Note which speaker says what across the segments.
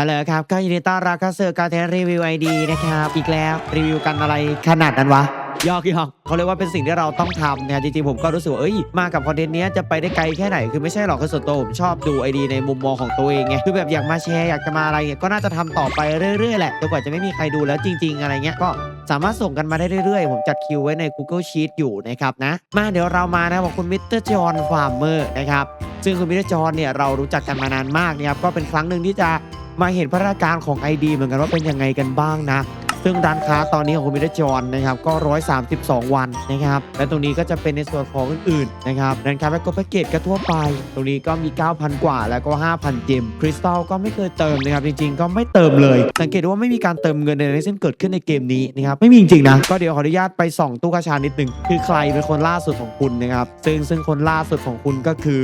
Speaker 1: ฮัลโหลครับก็ยินดีต้อนรับเข้าสู่การเทสรีวิวไอดีนะครับ อีกแล้วรีวิวกันอะไรขนาดนั้นวะยอกยอกเขาเรียกว่าเป็นสิ่งที่เราต้องทำเนะจริงๆผมก็รู้สึกว่าเอ้ยมากับคอนเทนต์นี้จะไปได้ไกลแค่ไหนคือไม่ใช่หรอกคือส่วนตัวผมชอบดูไอดีในมุมมองของตัวเองไงคือแบบอยากมาแชร์อยากจะมาอะไรเงี้ยก็น่าจะทำต่อไปเรื่อยๆแหละจนกว่าจะไม่มีใครดูแล้วจริง ๆ อะไรเงี้ยก็สามารถส่งกันมาได้เรื่อยๆ ผมจัดคิวไว้ใน Google Sheet อยู่นะครับนะ มาเดี๋ยวเรามานะบอกคุณมิสเตอร์จอห์นฟาร์มเมอร์นะครับซึ่งคุณมิสเตอร์จอห์นเนี่ยเรารู้จักกันมานานมากนะครับก็เป็นครั้งหนึ่งที่จะ มาเห็นพัฒนาการของ ID เหมือนกันว่าเป็นยังไงกันบ้างนะ ซึ่งร้านค้าตอนนี้ของคุณมิเตจอนนะครับก็ 132 วันนะครับและตรงนี้ก็จะเป็นในส่วนของอื่นๆนะครับร้านค้าแพ็กเกจแพ็กเกจก็ทั่วไป ตรงนี้ก็มี 9,000 กว่าแล้วก็ 5,000 เจมคริสตัลก็ไม่เคยเติมนะครับจริงๆ ก็ไม่เติมเลย สังเกตว่าไม่มีการเติมเงินใดๆทั้งสิ้นเกิดขึ้นในเกมนี้นะครับไม่มีจริงๆนะก็เดี๋ยวขออนุญาตไปส่องตู้กระชานิดนึงคือใครเป็นคนล่าสุดของคุณนะครับซึ่งซึ่งคนล่าสุดของคุณก็คือ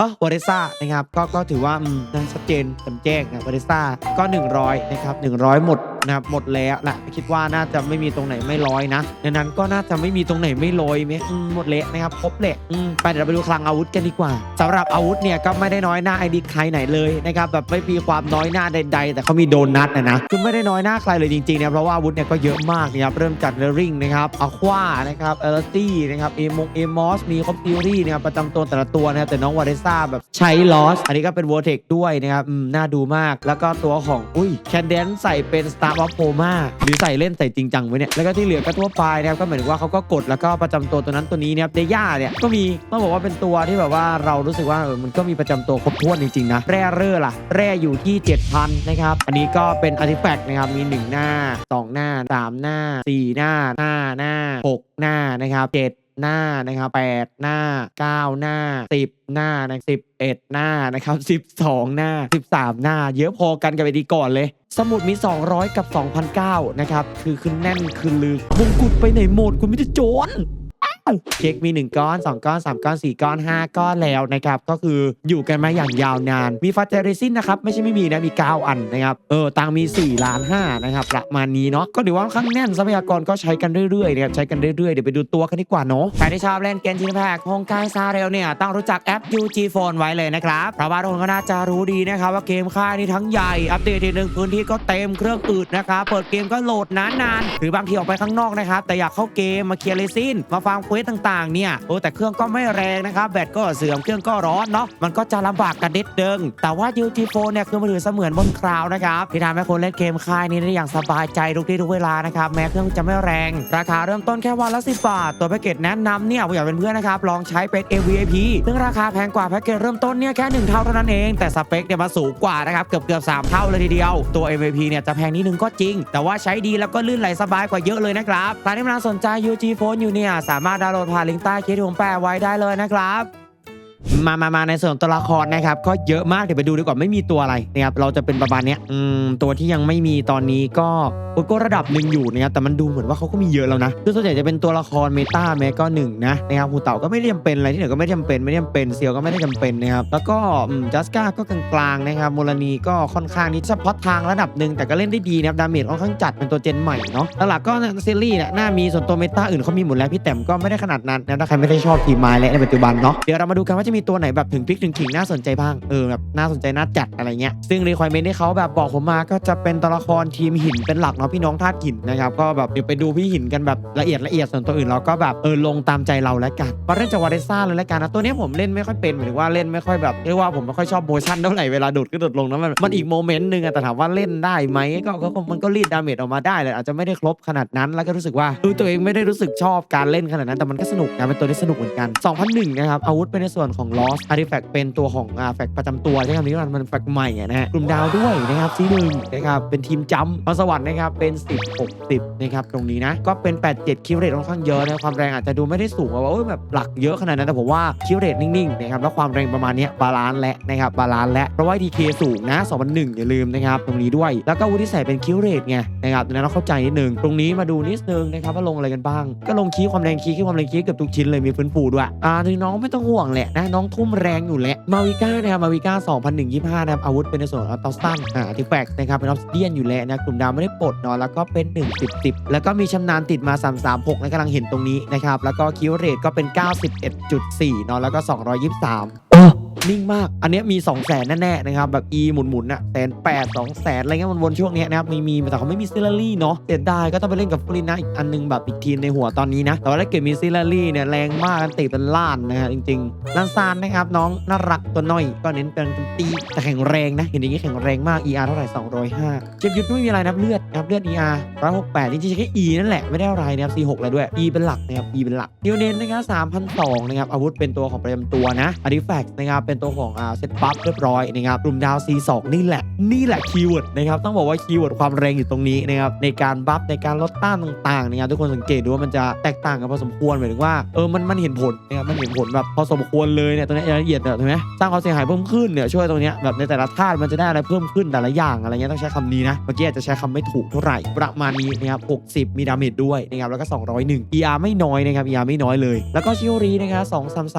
Speaker 1: อ๋อวาเรซ่านะครับก็ก็ถือว่าอืมนะชัดเจนจ่มแจ้งนะวาเรซ่าก็ 100นะครับ100 หมดนะครับหมดแล้วแหละคิดว่าน่าจะไม่มีตรงไหนไม่ร้อยนะดังนั้นก็น่าจะไม่มีตรงไหนไม่ร้อยไหมหมดเละนะครับครบเละไปเดี๋ยวเราไปดูคลังอาวุธกันดีกว่าสำหรับอาวุธเนี่ยก็ไม่ได้น้อยหน้าไอดีใครไหนเลยนะครับแบบไม่มีความน้อยหน้าใด ๆ แต่เขามีโดนัทนะนะคือไม่ได้น้อยหน้าใครเลยจริงๆนะเพราะว่าอาวุธเนี่ยก็เยอะมากนะครับเริ่มจากเรริงนะครับอะควานะครับเอลตี้นะครับเอมงเอมอสมีคอมพิวรี่นะครับประจำตัวแต่ละตัวนะครับแต่น้องวาเรซ่าแบบใช้ลอส อันนี้ก็เป็นวอร์เทกด้วยนะครับอืมน่าดูมาก แล้วก็ตัวของ อุ้ยแคนเดนใส่เป็นสตาร์วอฟโพมาหรือใส่เล่นใส่จริงจังไว้เนี่ย แล้วก็ที่เหลือก็ทั่วไปนะครับ ก็เหมือนว่าเขาก็กดแล้วก็ประจำตัวตัวนั้นตัวนี้นะครับเดย่าเนี่ย ก็มี ต้องบอกว่าเป็นตัวที่แบบว่าเรารู้สึกว่าเออมันก็มีประจำตัวครบถ้วนจริงๆนะ แร่เร่อล่ะ แร่อยู่ที่ 7,000 นะครับ อันนี้ก็เป็นอาร์ติแฟกต์นะครับ มี 1 หน้า 2 หน้า 3 หน้า 4 หน้า 5 หน้า 6 หน้านะครับ7 หน้านะครับ8หน้า 9 หน้า 10 หน้านะ11 หน้านะครับ12 หน้า 13 หน้า เยอะพอกันกับไอดีก่อนเลย สมุดมี 200 กับ 2,009นะครับ คือคือแน่นคือลืมมงกุฎไปไหนหมดคุณไม่ได้โจร เค้กมี 1 ก้อน 2 ก้อน 3 ก้อน 4 ก้อน 5 ก้อนแล้วนะครับก็คืออยู่กันมาอย่างยาวนาน มีฟัตเจอริซินนะครับไม่ใช่ไม่มีนะมี 9 อันนะครับเออตังมี4ล้าน5นะครับประมาณนี้เนาะก็ถือว่าค่อนข้างแน่นทรัพยากรก็ใช้กันเรื่อยๆนะครับใช้กันเรื่อยๆเดี๋ยวไปดูตัวกันดีกว่าเนาะใครที่ชอบเล่นเกมชินแพกโฮงกายซาเรลเนี่ยต้องรู้จักแอป UG Phone ไว้เลยนะครับเพราะว่าทุกคนก็น่าจะรู้ดีนะครับว่าเกมค่ายนี้ทั้งใหญ่อัปเดตทีหนึ่งพื้นที่ก็เต็มเครื่องอืดนะครับเปิดเกมก็โหลดนานๆหรือบางทีออกไปข้างนอกนะครับแต่อยากเข้าเกมมาเคลียร์เลซินมาฟาร์มเควสต่างๆเนี่ยโอ้แต่เครื่องก็ไม่แรงนะครับแบตก็เสื่อมเครื่องก็ร้อนเนาะมันก็จะลำบากกันนิดนึงแต่ว่า UT Phone เนี่ยคือมือถือเสมือนบนคลาวนะครับที่ทำให้คนเล่นเกมค่ายนี้ได้อย่างสบายใจทุกที่ทุกเวลานะครับแม้เครื่องจะไม่แรง ราคาเริ่มต้นแค่วันละ10บาท ตัวแพ็กเกจแนะนำเนี่ยผมอยากเป็นเพื่อนนะครับลองใช้เป็น AVIP ซึ่งราคาแพงกว่าแพ็กเกจเริ่มต้นเนี่ยแค่หนึ่งเท่าเท่านั้นเองแต่สเปคเนี่ยมาสูงกว่านะครับเกือบเกือบสามเท่าเลยทีเดียวตัว MVP เนี่ยจะแพงนิดนึงก็จริง แต่ว่าใช้ดีแล้วก็ลื่นไหลสบายกว่าเยอะเลยนะครับใครที่กำลังสนใจ UG Phone อยู่เนี่ยสามารถดาวน์โหลดผ่านลิงก์ใต้คลิปที่ผมแปะไว้ได้เลยนะครับ มามามาในส่วนตัวละครนะครับ ก็เยอะมากเดี๋ยวไปดูดีกว่าไม่มีตัวอะไรนะครับเราจะเป็นประมาณเนี้ยอืมตัวที่ยังไม่มีตอนนี้ก็โอ้ยก็ระดับหนึ่งอยู่นะครับแต่มันดูเหมือนว่าเขาก็มีเยอะแล้วนะคือส่วนใหญ่จะเป็นตัวละครเมตาแม้ก็หนึ่งนะนะครับหูเต่าก็ไม่ได้จำเป็นอะไรที่เหลือก็ไม่จำเป็นไม่จำเป็นเซียวก็ไม่ได้จำเป็นนะครับแล้วก็จัสกาก็กลางๆนะครับโมลนีก็ค่อนข้างนี้เฉพาะทางระดับหนึ่งแต่ก็เล่นได้ดีนะครับดาเมจค่อนข้างจัดเป็นตัวเจนใหม่เนาะหลักๆก็ซีรีส์เนี่ยน่ามีส่วนตัวเมตาอื่นเขามีหมดแล้วพี่แต้มก็ไม่ได้ขนาดนั้นนะถ้าใครไม่ได้ชอบทีมไม้และในปัจจุบันเนาะเดี๋ยวเรามาดูกันว่าจะมีตัวไหนแบบถึงพลิกถึงขิงน่าสนใจบ้าง เออแบบน่าสนใจน่าจัดอะไรเงี้ย ซึ่งรีควอรเมนที่เขาแบบบอกผมมาก็จะเป็นตัวละครทีมหินเป็นหลักเนาะพี่น้องธาตุหินนะครับ ก็แบบเดี๋ยวไปดูพี่หินกันแบบละเอียดละเอียดส่วนตัวอื่นเราก็แบบเออลงตามใจเราแล้วกันมาเล่นจากวาเรซ่าเลยแล้วกันนะตัวเนี้ยผมเล่นไม่ค่อยเป็นหมายถึงว่าเล่นไม่ค่อยแบบเรียกว่าผมไม่ค่อยชอบโมชั่นเท่าไหร่เวลาโดดขึ้นโดดลงนะมันมันอีกโมเมนต์หนึ่งอะแต่ถามว่าเล่นได้ไหมก็ก็มันก็รีดดาเมจออกมาได้แหละอาจจะไม่ได้ครบขนาดนั้น แล้วก็รู้สึกว่าตัวเองไม่ได้รู้สึกชอบการเล่นขนาดนั้นแต่มันก็สนุกนะเป็นตัวที่สนุกเหมือนกัน 2001นะครับอาวุธเป็นในส่วนของ Lost Artifact เป็นตัวของอาแฟกประจำตัวใช่คำนี้มันมันแฟกใหม่นะฮะกลุ่มดาวด้วยนะครับซีหนึ่งนะครับเป็นทีมจัมป์พรสวรรค์นะครับเป็น 10 60นะครับตรงนี้นะก็เป็น 87คิวเรทค่อนข้างเยอะนะความแรงอาจจะดูไม่ได้สูงว่าโอ้ยแบบหลักเยอะขนาดนั้นแต่ผมว่าคิวเรทนิ่งๆนะครับแล้วความแรงประมาณนี้บาลานซ์และนะครับบาลานซ์และเพราะว่า DK สูงนะ2001อย่าลืมนะครับตรงนี้ด้วย แล้วก็วุฒิใส่เป็นคิวเรทไงนะครับดังนั้นเราเข้าใจนิดนึง ตรงนี้มาดูนิดนึงนะครับว่าลงอะไรกันบ้าง ก็ลงคีความแรงคีคีความแรงคีเกือบทุกชิ้นเลยมีฟื้นฟูด้วยอ่าถึงน้องไม่ต้องห่วงแหละนะน้องทุ่มแรงอยู่แหละมาวิก้านะครับมาวิก้า2025นะครับอาวุธเป็นในส่วนของอัลตซันอ่าร์ติแฟกต์นะครับเป็นออฟเดียนอยู่แล้วนะกลุ่มดาวไม่ได้ปลดเนาะแล้วก็เป็น 1 10 10 แล้วก็มีชำนาญติดมา 336นะกำลังเห็นตรงนี้นะครับแล้วก็คิวเรทก็เป็น 91.4เนาะแล้วก็ 223โอ้ นิ่งมาก อันนี้มี 2 0 0แสนแน่ๆนะครับ แบบ E หมุนๆน่ะแสนแปดสองแสนอะไรเงี้ยมันวนช่วงนี้นะครับ มีมีแต่เขาไม่มีซิลลารี่เนาะเสียดายก็ต้องไปเล่นกับฟลินนะอีกอันนึงแบบอีกทีมในหัวตอนนี้นะ แต่ว่าถ้าเกิดมีซิลลารี่เนี่ยแรงมากกันติเป็นล้านนะฮะจริงๆลันซานนะครับน้องน่ารักตัวน้อยก็เน้นเป็นตีแต่แข็งแรงนะเห็นอย่างนี้แข็งแรงมาก ER เท่าไหร่205เจ็บยุดไม่มีอะไรนับเลือดนะครับเลือด ER 168จริงๆใช้แค่ E นั่นแหละไม่ได้อะไรนะครับ C6 แล้วด้วย E เป็นหลักนะครับ E เป็นหลักดิวเน้นนะครับ3,002นะครับอาวุธเป็นตัวของประจำตัวนะอาริแฟกนะครับเป็นตัวของอ่าเซตบัฟเรียบร้อยนะครับกลุ่มดาว C2 นี่แหละ นี่แหละคีย์เวิร์ดนะครับต้องบอกว่าคีย์เวิร์ดความแรงอยู่ตรงนี้นะครับในการบัฟในการลดต้านต่างๆนะครับทุกคนสังเกตดูว่ามันจะแตกต่างกันพอสมควรหมายถึงว่าเออมันมันเห็นผลนะครับมันเห็นผลแบบพอสมควรเลยเนี่ยตรงนี้รายละเอียดเนี่ยเห็นไหมสร้างความเสียหายเพิ่มขึ้นเนี่ยช่วยตรงนี้แบบในแต่ละธาตุมันจะได้อะไรเพิ่มขึ้นแต่ละอย่างอะไรเงี้ยต้องใช้คำนี้นะเมื่อกี้อาจจะใช้คำไม่ถูกเท่าไหร่ประมาณนี้นะครับ60 มีดาเมจด้วยนะครับแล้วก็ 201 ER ไม่น้อยนะครับ ER ไม่น้อยเลย แล้วก็ชิโอรีนะครับ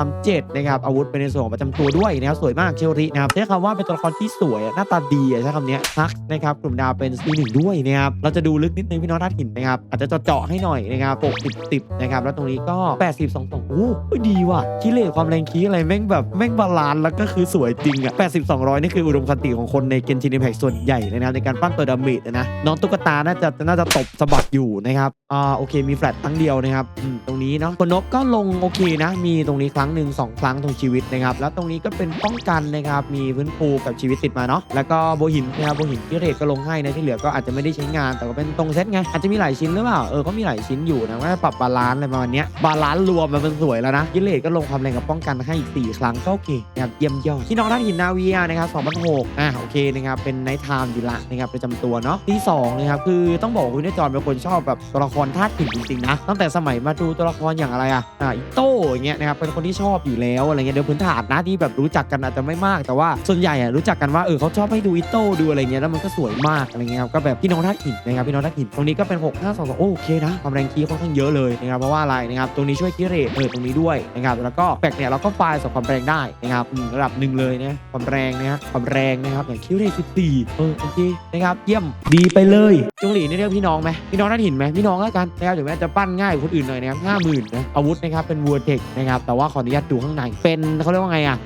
Speaker 1: 2337นะครับอาวุธเป็นในส่วนของประจำตัวด้วยนะครับสวยมากเชอรีนะครับใช้คำว่าเป็นตัวละครที่สวยหน้าตาดีใช้คำนี้ยฮักนะครับกลุ่มดาวเป็น C1 ด้วยนะครับเราจะดูลึกนิดนึงพี่น้องท่านหินนะครับอาจจะเจาะให้หน่อยนะครับ60 10นะครับแล้วตรงนี้ก็ 80 2 2โอ้โหดีว่ะคิเลความแรงคีอะไรแม่งแบบแม่งบาลานแล้วก็คือสวยจริงอะ80 200 นี่คืออุดมคติของคนในเกนชิน i ิ p พ c ส่วนใหญ่เลยนะครับในการปั้นตัวดาเมจอะนะน้องตุ๊กตาน่าจะน่าจะตบสะบัดอยู่นะครับอ่าโอเคมีแฟลตครั้งเดียวนะครับอืมตรงนี้เนาะคนนกก็ลงโอเคนะ มีตรงนี้ครั้งหนึ่งสองครั้งตรงชีวิตนะครับแล้วตรงนี้ก็เป็นป้องกันนะครับ มีพื้นฟูกับชีวิตติดมาเนาะ แล้วก็โบหินนะครับโบหินที่เรทก็ลงให้นะที่เหลือก็อาจจะไม่ได้ใช้งาน แต่ก็เป็นตรงเซตไง อาจจะมีหลายชิ้นหรือเปล่า เออ ก็มีหลายชิ้นอยู่นะว่าปรับบาลานซ์อะไรประมาณเนี้ยบาลานซ์รวมมันเป็นสวยแล้วนะกิเลสก็ลงความแรงกับป้องกันให้อีกสี่ครั้งก็โอเคนะครับเยี่ยมยอดที่น้องท่านหินนาเวียนะครับ2006อ่าโอเคนะครับเป็นไนท์ไทม์อยู่ละนะครับประจำตัวเนาะที่สองนะครับคือต้องบอกว่าคุณเนจอนเป็นคนชอบแบบตัวละครธาตุหินจริงๆนะตั้งแต่สมัยมาดูตัวละครอย่างอะไรอะอ่าอิโต้อย่างเงี้ยนะครับเป็นคนที่ชอบอยู่แล้วอะไรเงี้ยเดี๋ยวพื้นฐานนะที่แบบรู้จักกันอาจจะไม่มาก แต่ว่าส่วนใหญ่อะรู้จักกันว่าเออเขาชอบให้ดูอิโต้ดูอะไรเงี้ยแล้วมันก็สวยมากอะไรเงี้ยครับก็แบบพี่น้องธาตุหินนะครับพี่น้องธาตุหินตรงนี้ก็เป็น6 5 2 2โอโอเคนะความแรงคีค่อนข้างเยอะเลยนะครับเพราะว่าอะไรนะครับตรงนี้ช่วยคีย์เรทเออตรงนี้ด้วยนะครับแล้วก็แปลกเนี่ยเราก็ไฟล์ส่งความแรงได้นะครับระดับหนึ่งเลยนะความแรงนะความแรงนะครับอย่างคีย์เรท14เออโอเคนะครับเยี่ยมดีไปเลยจงหลีนี่เรียกพี่น้องไหมพี่น้องธาตุหินไหมพี่น้องแล้วกันนะครับถึงแม้จะปั้นง่ายกว่าคนอื่นหน่อยนะครับห้าหมื่นนะอาวุธนะครับเป็นวัวเทคนะครับแต่ว่าขออนุญาตดูข้างในเป็นเขาเรียกว่าไงอะ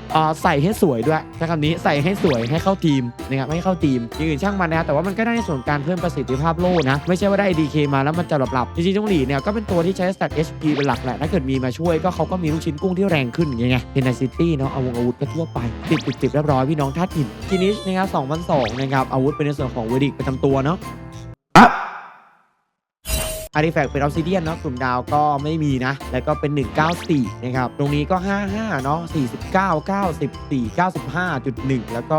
Speaker 1: ใส่ให้สวยด้วยใช้คำนี้ใส่ให้สวยให้เข้าทีมนะครับให้เข้าทีมอย่างอื่นช่างมันนะครับแต่ว่ามันก็ได้ในส่วนการเพิ่มประสิทธิภาพโล่นะไม่ใช่ว่าได้ DK มาแล้วมันจะหลับๆจริงๆจงหลีเนี่ยก็เป็นตัวที่ใช้สแตท HP เป็นหลักแหละถ้าเกิดมีมาช่วยก็เขาก็มีลูกชิ้นกุ้งที่แรงขึ้นอย่างเงี้ยเทนซิตี้เนาะเอาวงอาวุธก็ทั่วไปติดติดติดเรียบร้อยพี่น้องท่าหินทีนิชนะครับ2002นะครับอาวุธเป็นในส่วนของเวดิกประจำตัวเนาะ อาร์ติแฟกต์เป็นออฟซิเดียนเนาะกลุ่มดาวก็ไม่มีนะ แล้วก็เป็น 194 นะครับ ตรงนี้ก็ 55 เนาะ 49 94 95.1 แล้วก็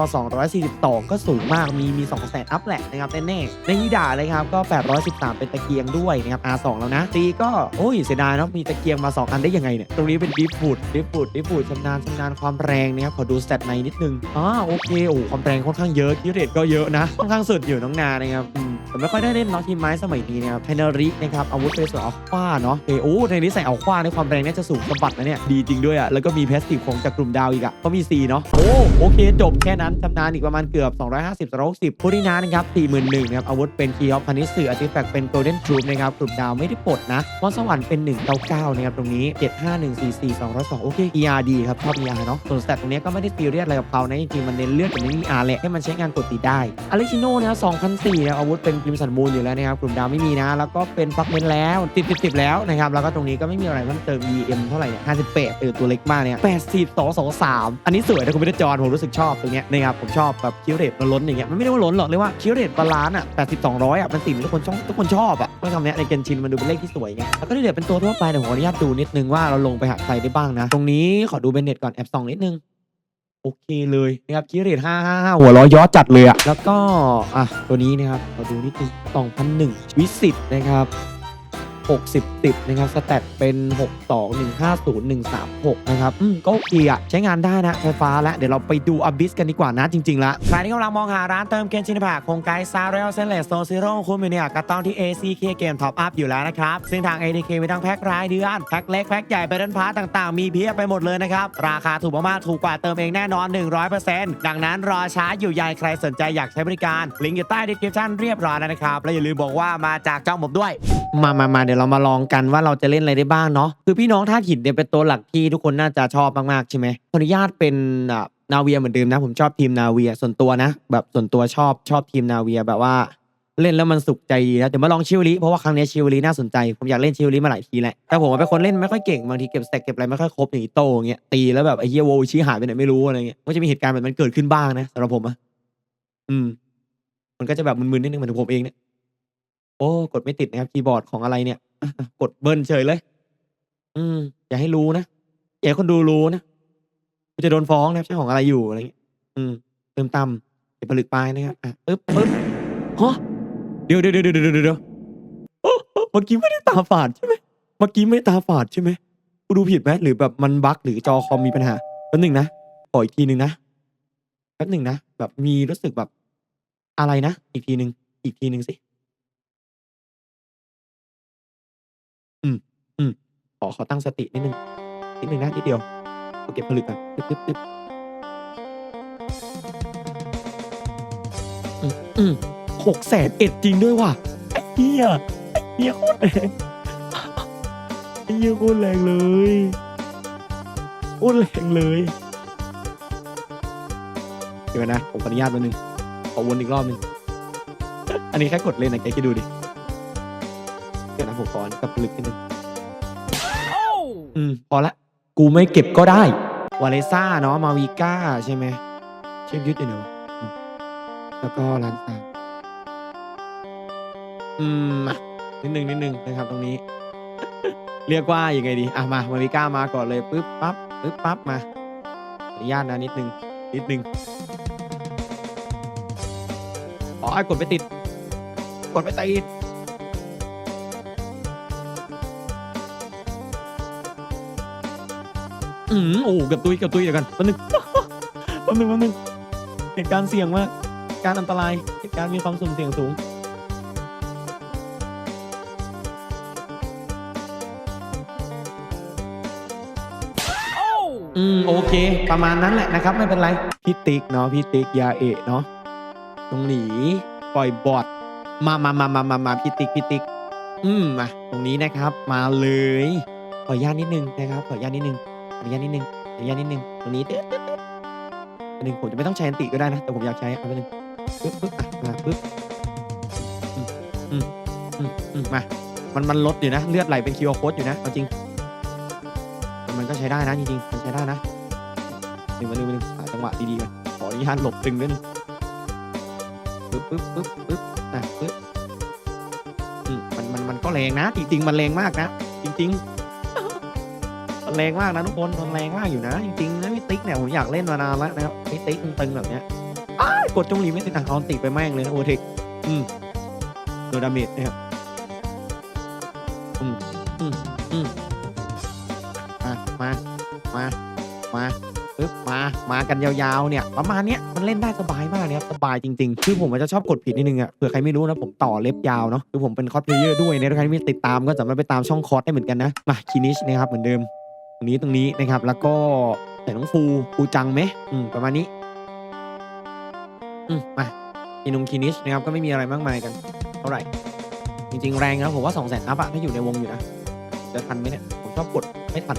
Speaker 1: 242 ก็สูงมาก มี มี2แสนอัพแหละนะครับแน่ๆในฮิดาเลยครับ ก็ 813 เป็นตะเกียงด้วยนะครับ R2 แล้วนะตีก็ โอ้ย เสียดายเนาะ มีตะเกียงมา 2 อันได้ยังไงเนี่ย ตรงนี้เป็นดิฟฟูดดิฟฟูดดิฟฟูดชำนาญชำนาญความแรงนะครับ ขอดูสเตตในนิดนึงอ๋อโอเค โอ้ ความแรงค่อนข้างเยอะคิเรตก็เยอะนะ ค่อนข้างสุดอยู่น้องนานะครับอืมแต่ไม่ค่อยได้เล่นเนาะทีมไม้สมัยนี้นะครับไทเนอรินะครับอาวุธเป็นส่วนอัลฟาเนาะเอโอในนี้ใส่อัลฟาในความแรงน่าจะสูงสะบัดนะเนี่ยดีจริงด้วยอะแล้วก็มีแพสซีฟของจากกลุ่มดาวอีกอะก็มี4เนาะโอ้โอเค จบแค่นั้นชำนาญอีกประมาณเกือบ 250 260ผู้ที่นานะครับ41,000นะครับอาวุธเป็นคีออฟพานิสืออาร์ติแฟกต์เป็นโกลเด้นทรูปนะครับกลุ่มดาวไม่ได้ปลดนะมอนสวรรค์เป็น 199นะครับตรงนี้ 75144 202โอเค ERD ครับชอบ ER เนาะส่วนสแตทตรงนี้ก็ไม่ได้ซีเรียสอะไรกับเขานะจริงๆมันเน้นเลือดกับเน้น ER แหละให้มันใช้งานกดตีได้อเล็กชิโน่นะครับ2004นะอาวุธเป็นกิมสันมูลอยู่แล้วนะครับกลุ่มดาวไม่มีนะแล้วก็เป็นฟักเมนแล้วติดติดติดแล้วนะครับแล้วก็ตรงนี้ก็ไม่มีอะไรเพิ่มเติม EM เท่าไหร่เนี่ย58เออตัวเล็กมากเนี่ย80 223อันนี้สวยนะคุณพิทจรผมรู้สึกชอบตรงเนี้ยนะครับผมชอบแบบคิวเรตมันล้นอย่างเงี้ยมันไม่ได้ว่าล้นหรอกเรียกว่าคิวเรตบาลานซ์อะ80 200อะมันสิ่งที่ทุกคนชอบทุกคนชอบอะไม่คำนี้ในเกนชินมันดูเป็นเลขที่สวยไงแล้วก็ที่เหลือเป็นตัวทั่วไปเดี๋ยวผมขออนุญาตดูนิดนึงว่าเราลงไปหาใครได้บ้างนะ ตรงนี้ขอดูเบนเน็ตก่อนแอบส่องนิดนึง โอเคเลยนะครับคิเรตห้าหัวเร้อยย้อจัดเลยอะแล้วก็อะตัวนี้นะครับเราดูนิดนึงสองพันหนึ่งวิสิตนะครับ 60 ติดนะครับสแตทเป็น 62 150 136 นะครับอืมก็โอเคอะใช้งานได้นะไฟฟ้าแล้วเดี๋ยวเราไปดูอ b บิสกันดีกว่านะจริงๆละใครที่กำลังมองหาร้านเติมเกมชินพาคงไกด์ซาเรลเซนเลสโซซิโร่คุ้มอยู่เนี่ยก็ต้องที่ ACK เกมท็อปอัพอยู่แล้วนะครับ ซึ่งทาง ATK มีทั้งแพ็ครายเดือน แพ็คเล็ก แพ็คใหญ่ไปดันพาร์ต่างๆ มีเพียบไปหมดเลยนะครับ ราคาถูกมากๆ ถูกกว่าเติมเองแน่นอน 100%ดังนั้นรอช้าอยู่ใหญ่ใครสนใจอยากใช้บริการ ลิงก์อยู่ใต้ description เรียบร้อยแล้วนะครับ และอย่าลืมบอกว่ามาจากจ้องผมด้วย มามามาเดี๋ยวเรามาลองกันว่าเราจะเล่นอะไรได้บ้างเนาะคือพี่น้องท่าตุหินเนี่ยเป็นตัวหลักที่ทุกคนน่าจะชอบมากๆใช่ไหมขออนุญาตเป็นอะนาเวียเหมือนเดิมนะ ผมชอบทีมนาเวียส่วนตัวนะ แบบส่วนตัวชอบชอบทีมนาเวียแบบว่าเล่นแล้วมันสุขใจดีนะเดี๋ยวมาลองชิวลิเพราะว่าครั้งนี้ชิวลิน่าสนใจ ผมอยากเล่นชิวลิมาหลายทีแหละแต่ผมเป็นคนเล่นไม่ค่อยเก่งบางทีเก็บสแต็กเก็บอะไรไม่ค่อยครบอย่างอีโตอย่างเงี้ยตีแล้วแบบไอ้เฮียโวชี้หายไปไหนไม่รู้อะไรเงี้ยก็จะมีเหตุการณ์แบบนั้นเกิดขึ้นบ้างนะสำหรับผมอะอืม มันก็จะแบบมึนๆนิดนึงเหมือนผมเองเนี่ย อ้กดไม่ติดนะครับคีย์บอร์ดของอะไรเนี่ย กดเบิ้ลเฉยเลย อืม อย่าให้รู้นะอย่าให้คนดูรู้นะจะโดนฟ้องนะครับใช่ของอะไรอยู่อะไรเงี้ยอืมเติมตำเก็บผลึกไปนะครับอะปึ๊บปึ๊บฮะเดี๋ยวเดี๋ยวเดี๋ยวเดี๋ยวเดี๋ยวเดี๋ยวโอ้โอ้เมื่อกี้ไม่ได้ตาฝาดใช่ไหมเมื่อกี้ไม่ได้ตาฝาดใช่ไหมกูดูผิดไหมหรือแบบมันบั๊กหรือจอคอมมีปัญหาแป๊บหนึ่งนะขออีกทีหนึ่งนะแป๊บหนึ่งนะแบบมีรู้สึกแบบอะไรนะ อีกทีหนึ่งอีกทีหนึ่งสิ อขอตั้งสตินิดนึงนิดนึงนะนิดเดียวเก็บผลึกก่อนปึ๊บปึ๊บปึ๊บหกแสนเอ็ดจริงด้วยว่ะไอ้เหี้ยไอ้เหี้ยโคตรแรงไอ้เหี้ยโคตรแรงเลยโคตรแรงเลยเดี๋ยวนะผมขออนุญาตแป๊บนึงขอวนอีกรอบนึงอันนี้แค่กดเล่นนะแกคิดดูดิเดี๋ยวนะผมขอกับผลึกนิดนึง พอละ กูไม่เก็บก็ได้ วาเลซ่าเนาะ มาวิก้าใช่ไหม เชฟยึดอยู่เนอะแล้วก็ร้านสามอืมมานิดนึงนิดนึงนะครับตรงนี้ เรียกว่ายังไงดี อะมา มาวิก้ามาก่อนเลยปึ๊บปั๊บปึ๊บปั๊บมาอนุญาตนะนิดนึง นิดนึงอ๋อกดไปติด กดไปติด อืมโอ้เกับตุยเกับตุยเดี๋ยวกันแป๊บนึง แป๊บนึงแป๊บนึงเหตุการณ์เสี่ยงมากการอันตรายเหตุการณ์มีความสุ่มเสี่ยงสูง อืม โอเค ประมาณนั้นแหละนะครับ ไม่เป็นไร พี่ติ๊กเนาะพี่ติ๊กยาเอะเนาะตรงหนีปล่อยบอดมามามามามามาพี่ติ๊กพี่ติ๊กอืมมาตรงนี้นะครับ มาเลย ขออนุญาตนิดนึงนะครับ ขออนุญาตนิดนึง ขออนุญาตนิดนึงขออนุญาตนิดนึงตรงนี้ตึ๊ดตึ๊ดตึ๊ดอันหนึ่งผมจะไม่ต้องใช้อันติก็ได้นะ แต่ผมอยากใช้อาไปหนึ่งปึ๊บปึ๊บอะมาปึ๊บอืมอืมอืมมา มันมันลดอยู่นะ เลือดไหลเป็นคิวอาร์โค้ดอยู่นะเอาจริง มันก็ใช้ได้นะจริงๆมันใช้ได้นะหนึ่งมาหนึ่งมาหนึ่งหาจังหวะดีๆกันขออนุญาตหลบตึงด้วยนึงปึ๊บปึ๊บปึ๊บปึ๊บอะปึ๊บอืมมันมันมันก็แรงนะ จริงๆ มันแรงมากนะ จริง ๆ แรงมากนะทุกคนมันแรงมากอยู่นะ จริงๆนะพี่ติ๊กเนี่ยผมอยากเล่นมานานแล้วนะครับพี่ติ๊กตึงๆแบบเนี้ยกดจงหลีไม่ติดอะเอาติดไปแม่งเลยนะโอเทคอืมโดนดาเมจนะครับอืมอืมอืมมามามามาปึ๊บมามากันยาวๆเนี่ยประมาณเนี้ยมันเล่นได้สบายมากเลยครับสบายจริงๆคือผมอาจจะชอบกดผิดนิดนึงอะเผื่อใครไม่รู้นะผมต่อเล็บยาวเนาะคือผมเป็นคอสเพลเยอร์ด้วยเนี่ยถ้าใครไม่ติดตามก็สามารถไปตามช่องคอสได้เหมือนกันนะมาคินิชนะครับเหมือนเดิม รงนี้ตรงนี้นะครับ แล้วก็ใส่น้องฟูฟูจังไหมอืมประมาณนี้ อืมมาอินุงคินิชนะครับก็ไม่มีอะไรมากมายกันเท่าไหร่ จริงๆ แรงนะผมว่าสองแสนอัพอะถ้าอยู่ในวงอยู่นะจะทันไหมเนี่ยผมชอบกดไม่ทัน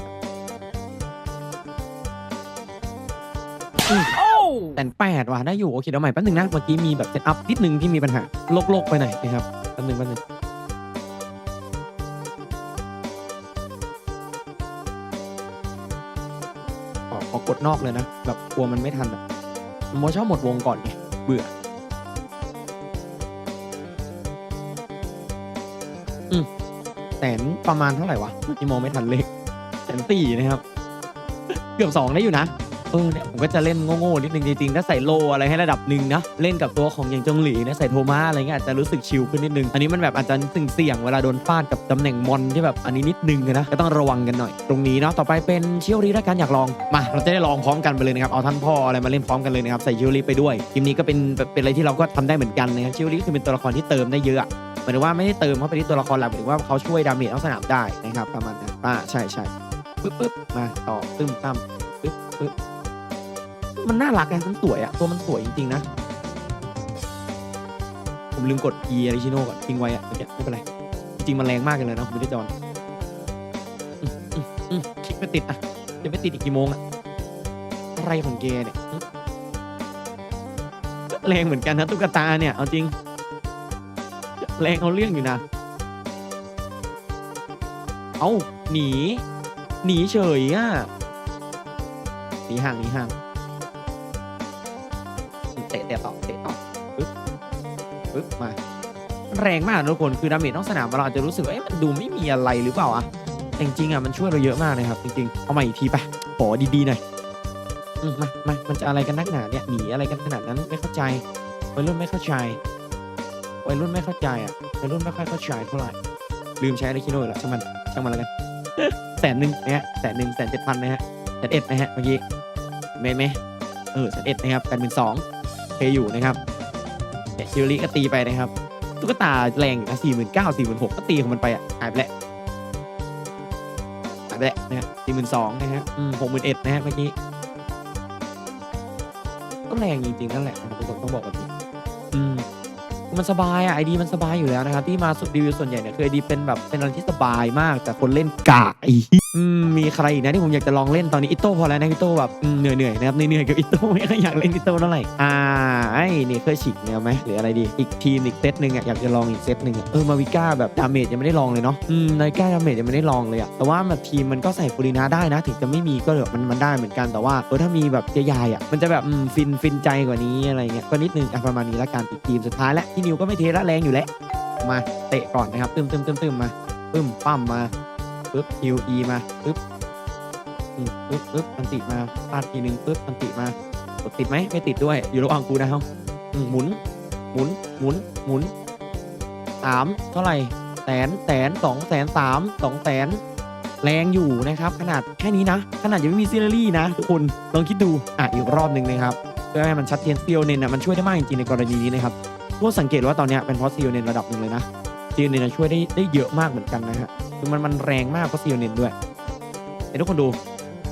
Speaker 1: แสนแปดว่ะได้อยู่โอเคเดี๋ยวใหม่แป๊บนึงนะเมื่อกี้มีแบบเซตอัพนิดนึงที่มีปัญหาโลกๆไปหน่อยนะครับแป๊บนึงแป๊บนึง กดนอกเลยนะ แบบกลัวมันไม่ทันอะโมชอบหมดวงก่อนไงเบื่อ อืมแสนประมาณเท่าไหร่วะเมื่อกี้มองไม่ทันเลขแสนสี่นะครับ เกือบสองได้อยู่นะ เออเนี่ยผมก็จะเล่นโง่ๆนิดนึงจริงๆถ้าใส่โลอะไรให้ระดับหนึ่งนะเล่นกับตัวของอย่างจงหลีนะใส่โทมาอะไรเงี้ยอาจจะรู้สึกชิลขึ้นนิดนึง อันนี้มันแบบอาจจะเสี่ยงเวลาโดนฟาดกับตำแหน่งมอนที่แบบอันนี้นิดนึงนะก็ต้องระวังกันหน่อย ตรงนี้เนาะต่อไปเป็นเชียวรีแล้วกันอยากลองมา เราจะได้ลองพร้อมกันไปเลยนะครับเอาท่านพ่ออะไรมาเล่นพร้อมกันเลยนะครับใส่เชียวรีไปด้วยทีมนี้ก็เป็นเป็นอะไรที่เราก็ทำได้เหมือนกันนะครับเชียวรีคือเป็นตัวละครที่เติมได้เยอะหมายถึงว่าไม่ได้เติมเข้าไปที่ตัวละครหลักหมายถึงว่าเขาช่วยดาเมจทั้งสนามได้นะครับประมาณนั้นอ่าใช่ใช่ปึ๊บปึ๊บมาต่อตึ้มตั้มปึ๊บปึ๊บ มันน่ารักไงมันสวยอะตัวมันสวยจริงๆนะ ผมลืมกด e อาริชิโนก่อนทิ้งไว้อะเมื่อกี้ไม่เป็นไร จริงมันแรงมากเลยนะผมไม่ได้จอนคลิกไม่ติดอะจะไม่ติดอีกกี่โมงอะอะไรของแกเนี่ยแรงเหมือนกันนะตุ๊กตาเนี่ยเอาจริง แรงเอาเรื่องอยู่นะเอาหนี หนีเฉยอะหนีห่างหนีห่าง ปึ๊บมา แรงมากนะทุกคนคือดาเมจนอกสนามเราอาจจะรู้สึกว่าเอ๊ะมันดูไม่มีอะไรหรือเปล่าอะแต่จริงๆอะมันช่วยเราเยอะมากนะครับ จริงๆ เอาใหม่อีกทีไปอดีๆหน่อยอืมมามามันจะอะไรกันนักหนาเนี่ยหนีอะไรกันขนาดนั้นไม่เข้าใจวัยรุ่นไม่เข้าใจวัยรุ่นไม่เข้าใจอะวัยรุ่นไม่ค่อยเข้าใจเท่าไหร่ลืมใช้อะไรคิโน่แล้วช่างมันช่างมันแล้วกันแสนหนึ่งนะฮะแสนหนึ่งแสนเจ็ดพันนะฮะแสนเอ็ดนะฮะเมื่อกี้เมย์ไหมเออแสนเอ็ดนะครับแปดหมื่นสองเคอยู่นะครับ แต่คิวริก็ตีไปนะครับ ตุ๊กตาแรงอยู่นะสี่หมื่นเก้าสี่หมื่นหกก็ตีของมันไปอะหายไปแล้วหายไปแล้วนะฮะสี่หมื่นสองนะฮะหกหมื่นเอ็ดนะฮะเมื่อกี้ก็แรงจริงๆนั่นแหละนะครับผมต้องบอกแบบนี้ มันสบายอะไอดีมันสบายอยู่แล้วนะครับที่มาสุดรีวิวส่วนใหญ่เนี่ยคือไอดีเป็นแบบเป็นอะไรที่สบายมาก แต่คนเล่นกะไอ้เหี้ยอืมมีใครอีกนะที่ผมอยากจะลองเล่นตอนนี้อิโต้พอแล้วนะอิโต้แบบอืมเหนื่อยๆนะครับเหนื่อยๆกับอิโต้ไม่ค่อยอยากเล่นอิโต้เท่าไหร่อ่าไอ้นี่เคยฉีกแนวไหมหรืออะไรดีอีกทีมอีกเซตหนึ่งอะอยากจะลองอีกเซตหนึ่งอะเออมาวิก้าแบบดาเมจยังไม่ได้ลองเลยเนาะอืมนาวิก้าดาเมจยังไม่ได้ลองเลยอะแต่ว่าแบบทีมมันก็ใส่ฟูรินาได้นะ ถึงจะไม่มีก็แบบมันมันได้เหมือนกันแต่ว่าเออถ้ามีแบบใหญ่ๆอะมันจะแบบฟินฟินใจกว่านี้อะไรเงี้ยก็นิดนึงอะประมาณนี้ละกันอีกทีมสุดท้ายแล้วที่นิวก็ไม่เทละแรงอยู่แล้ว มาเตะก่อนนะครับ ตึมตึมตึมตึมมาปึ้มปั้มมาปึ๊บฮิวอีมาปึ๊บปึ๊บปึ๊บอันติมาพลาดทีนึงปึ๊บอันติมากดติดไหมไม่ติดด้วย อยู่ระหว่างกูนะครับอืมหมุน หมุน หมุน หมุนสามเท่าไหร่แสนแสนสองแสนสามสองแสนแรงอยู่นะครับ ขนาดแค่นี้นะ ขนาดยังไม่มีซีรีส์นะ ทุกคนลองคิดดูอะอีกรอบหนึ่งนะครับเพื่อให้มันชัดเจนเซีโอเนนอะมันช่วยได้มากจริงๆในกรณีนี้นะครับ กคนสังเกตว่าตอนนี้เป็นเพราะซีโอเนนระดับหนึ่งเลยนะซีโอเนนช่วยได้ได้เยอะมากเหมือนกันนะฮะคือมันมันแรงมากเพราะซีโอเนนด้วยเดี๋ยวทุกคนดู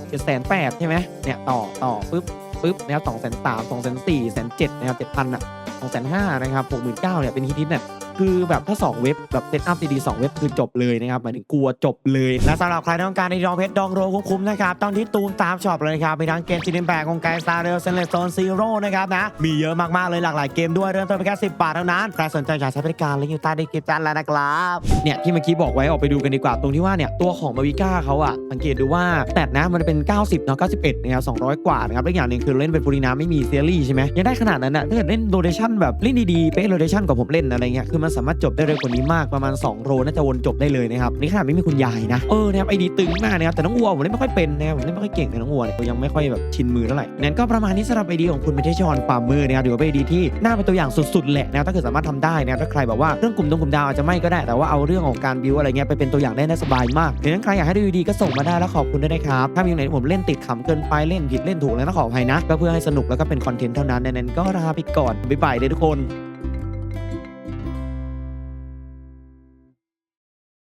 Speaker 1: เจ็ดแสนแปดใช่ไหมเนี่ยต่อต่อปุ๊บปุ๊บนะครับสองแสนสามสองแสนสี่แสนเจ็ดนะครับเจ็ดพันอะสองแสนห้านะครับหกหมื่นเก้าเนี่ยเป็นฮิตๆเนี่ย คือแบบถ้า 2 เว็บแบบเซตอัพดีๆ2เว็บคือจบเลยนะครับหมายถึงกลัวจบเลย และสำหรับใครต้องการในดองเพชรดองโรคุ้มๆนะครับต้องที่ตูมตามช็อปเลยครับมีทั้งเกมจีนแบกของไกสตาร์เรลเซนเลสโซนซีโร่นะครับนะมีเยอะมากๆเลยหลากหลายเกมด้วยเริ่มต้นเพียงแค่10 บาทเท่านั้นใครสนใจอยากใช้บริการลิงก์อยู่ใต้ดีคริปชั่นแล้วนะครับเนี่ยที่เมื่อกี้บอกไว้ออกไปดูกันดีกว่าตรงที่ว่าเนี่ยตัวของมาวิก้าเขาอะสังเกตดูว่าแตดนะมันเป็น 90เนาะ91นะครับ200 กว่านะครับและอีกอย่างหนึ่งคือเล่นเป็นฟูรินาไม่มีเซีรีส์ใช่ไหมยังได้ขนาดนั้นอะถ้าเกิดเล่นโรเดชันแบบเล่นดีๆเป๊ะโรเดชันกว่าผมเล่นอะไรเงี้ยคือมันสามารถจบได้เร็วกว่านี้มากประมาณ 2 โรน่าจะวนจบได้เลยนะครับนี่ขนาดไม่มีคุณยายนะเออนะครับไอดีตึงมากนะครับแต่น้องวัวผมเล่นไม่ค่อยเป็นนะครับผมเล่นไม่ค่อยเก่งกับน้องวัวเนี่ยยังไม่ค่อยแบบชินมือเท่าไหร่นั้นก็ประมาณนี้สำหรับไอดีของคุณเป็นเทชอนฟามเมอนะครับถือว่าเป็นไอดีที่น่าเป็นตัวอย่างสุดๆแหละนะถ้าเกิดสามารถทำได้นะถ้าใครแบบว่าเรื่องกลุ่มดงกลุ่มดาวอาจจะไม่ก็ได้แต่ว่าเอาเรื่องของการบิวอะไรเงี้ยไปเป็นตัวอย่างได้น่าสบายมากดังนั้นใครอยากให้ดูดีก็ส่งมาได้แล้วขอบคุณด้วยนะครับถ้ามีอย่างไหนที่ผมเล่นติดขำเกินไปเล่นผิดเล่นถูกแล้วต้องขออภัยนะก็เพื่อให้สนุกแล้วก็เป็นคอนเทนต์เท่านั้นดังนั้นก็ลาไปก่อนบ๊ายบายเลยทุกคน